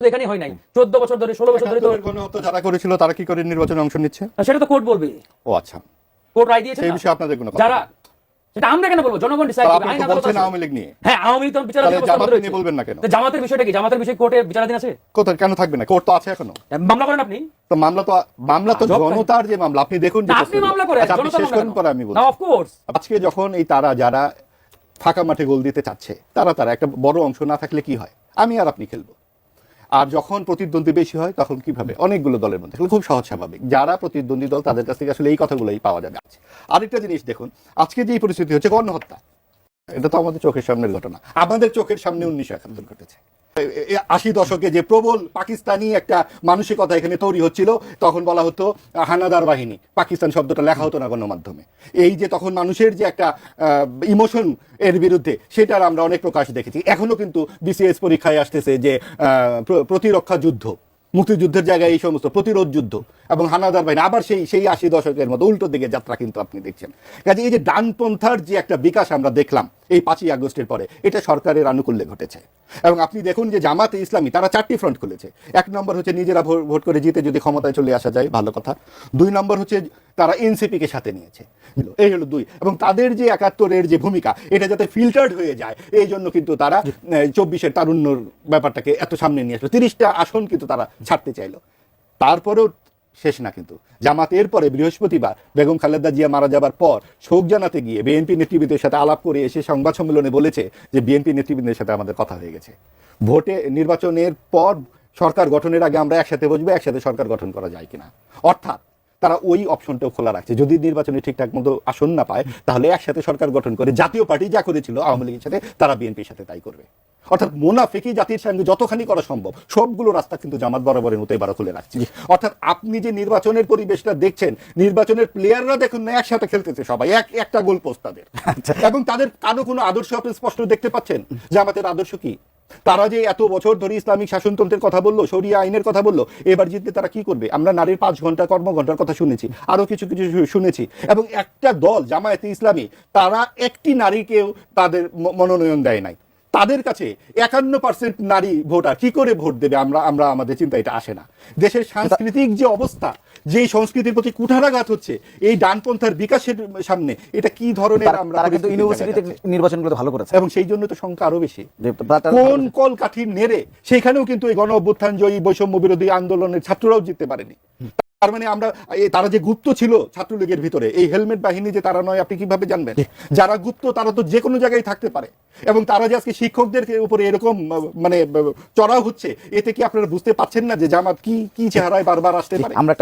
এখানে হয় নাই। চোদ্দ বছর ধরে ষোলো বছর ধরে গণহত্যা যারা করেছিল তারা কি করে নির্বাচনে অংশ নিচ্ছে? সেটা তো কোর্ট বলবে। ও আচ্ছা। কোর্ট রায় দিয়েছে সেই বিষয়ে আপনাদের কোনো যারা সেটা আমরা কেন বলব? জনগণ ডিসাইড করবে। আইন আদালত আছে। আওয়ামী লীগ নিয়ে। হ্যাঁ আওয়ামী লীগ তো বিচারাধীন জামাত নিয়ে বলবেন না কেন? জামাতের বিষয়টা কি? জামাতের বিষয় কোর্টে বিচারাধীন আছে? কোথায়? কেন থাকবে না? কোর্ট তো আছে এখনও। মামলা করেন আপনি। তো মামলা তো মামলা তো জনতার যে মামলা আপনি দেখুন আপনি মামলা করেন। আচ্ছা, আপনি শেষ করেন পরে আমি বলছি। অফ আজকে যখন এই তারা যারা ফাঁকা মাঠে গোল দিতে চাচ্ছে তারা তারা একটা বড় অংশ না থাকলে কি হয়? আমি আর আপনি খেলব। আর যখন প্রতিদ্বন্দ্বী বেশি হয়, তখন কীভাবে? অনেকগুলো দলের মধ্যে। খুব সহজ, স্বাভাবিক। যারা প্রতিদ্বন্দ্বী দল, তাদের কাছ থেকে আসলে এই কথাগুলোই পাওয়া যাবে আরেকটা জিনিস দেখুন, আজকে যে পরিস্থিতি হচ্ছে গণহত্যা, এটা তো আমাদের চোখের সামনের ঘটনা। আমাদের চোখের সামনে উনিশশো একাত্তর ঘটেছে। আশি দশকে যে প্রবল পাকিস্তানি একটা মানসিকতা এখানে তৈরি হচ্ছিল, তখন বলা হতো হানাদার বাহিনী। পাকিস্তান শব্দটা লেখা হতো না গণমাধ্যমে। এই যে তখন মানুষের যে একটা ইমোশন এর বিরুদ্ধে, সেটার আমরা অনেক প্রকাশ দেখেছি। এখনও কিন্তু বিসিএস পরীক্ষায় আসতেছে যে প্রতিরক্ষা যুদ্ধ, মুক্তিযুদ্ধের জায়গায় এই সমস্ত প্রতিরোধ যুদ্ধ এবং হানাদার বাহিনী। আবার সেই সেই আশি দশকের মতো উল্টো দিকে যাত্রা কিন্তু আপনি দেখছেন। কাজে এই যে ডানপন্থার যে একটা বিকাশ আমরা দেখলাম এই পাঁচই আগস্টের পরে। এটা সরকারের আনুকূল্যে ঘটেছে। এবং আপনি দেখুন যে জামাতে ইসলামী, তারা চারটি ফ্রন্ট খুলেছে। এক নম্বর হচ্ছে নিজেরা ভোট করে জিতে যদি ক্ষমতায় চলে আসা যায়, ভালো কথা। দুই নম্বর হচ্ছে তারা এনসিপিকে সাথে নিয়েছে। এই হলো দুই। এবং তাদের যে একাত্তরের যে ভূমিকা, এটা যাতে ফিল্টার্ড হয়ে যায়, এই জন্য কিন্তু তারা চব্বিশের তারুণ্যর ব্যাপারটাকে এত সামনে নিয়ে আসলো। তিরিশটা আসন কিন্তু তারা ছাড়তে চাইলো। তারপরেও শেষ না কিন্তু। জামাত এরপরে বৃহস্পতিবার বেগম খালেদা জিয়া মারা যাবার পর শোক জানাতে গিয়ে বিএনপি নেতৃবৃন্দের সাথে আলাপ করে এসে সংবাদ সম্মেলনে বলেছে যে বিএনপি নেতৃবৃন্দের সাথে আমাদের কথা হয়ে গেছে। ভোটে নির্বাচনের পর সরকার গঠনের আগে আমরা একসাথে বসবো, একসাথে সরকার গঠন করা যায় কিনা। অর্থাৎ তারা ওই অপশনটাও খোলা রাখছে। যদি নির্বাচনে ঠিকঠাক মতো আসন না পায়, তাহলে একসাথে সরকার গঠন করে জাতীয় পার্টি যা করেছিল আওয়ামী লীগের সাথে, তারা বিএনপির সাথে তাই করবে। অর্থাৎ মোনাফেকি জাতির সঙ্গে যতখানি করা সম্ভব সবগুলো রাস্তা কিন্তু জামাত বরাবরের মতো এবার খুলে রাখছে। অর্থাৎ আপনি যে নির্বাচনের পরিবেশটা দেখছেন নির্বাচনের প্লেয়াররা দেখুন না একসাথে খেলতেছে সবাই এক একটা গোল পোস্ট তাদের। এবং তাদের কারও কোনো আদর্শ আপনি স্পষ্ট দেখতে পাচ্ছেন? জামাতের আদর্শ কি? তারা যে এত বছর ধরে ইসলামিক শাসনতন্ত্রের কথা বলল শরিয়া আইনের কথা বলল এবার জিতলে তারা কি করবে? আমরা নারীর পাঁচ ঘণ্টা কর্মঘণ্টার কথা শুনেছি আরও কিছু কিছু শুনেছি। এবং একটা দল জামায়াতে ইসলামী তারা একটি নারীকেও তাদের মনোনয়ন দেয় নাই। তাদের কাছে একান্ন পার্সেন্ট নারী ভোটার কি করে ভোট দেবে? আমরা আমরা আমাদের চিন্তা এটা আসে না। দেশের সাংস্কৃতিক যে অবস্থা যে সংস্কৃতির প্রতি কুঠারাঘাত হচ্ছে এই ডানপন্থার বিকাশের সামনে এটা কি ধরনের আমরা কিন্তু ইউনিভার্সিটিতে নির্বাচনগুলো ভালো করেছে। এবং সেই জন্য তো সংখ্যা আরও বেশি। কোন কল কাঠি নেড়ে সেখানেও কিন্তু এই গণ অভ্যুত্থান জয়ী বৈষম্য বিরোধী আন্দোলনের ছাত্ররাও জিততে পারেনি। তার মানে আমরা তারা যে গুপ্ত ছিল ছাত্রলীগের ভিতরে এই হেলমেট বাহিনী যে তারা নয় আপনি কীভাবে জানবেন? যারা গুপ্ত তারা তো যে কোনো জায়গায় থাকতে পারে। এবং তারা যে আজকে শিক্ষকদের উপরে এরকম মানে চড়াও হচ্ছে এতে কি আপনারা বুঝতে পারছেন না যে জামাত কি কি চেহারায় বারবার আসতে পারে? আমরা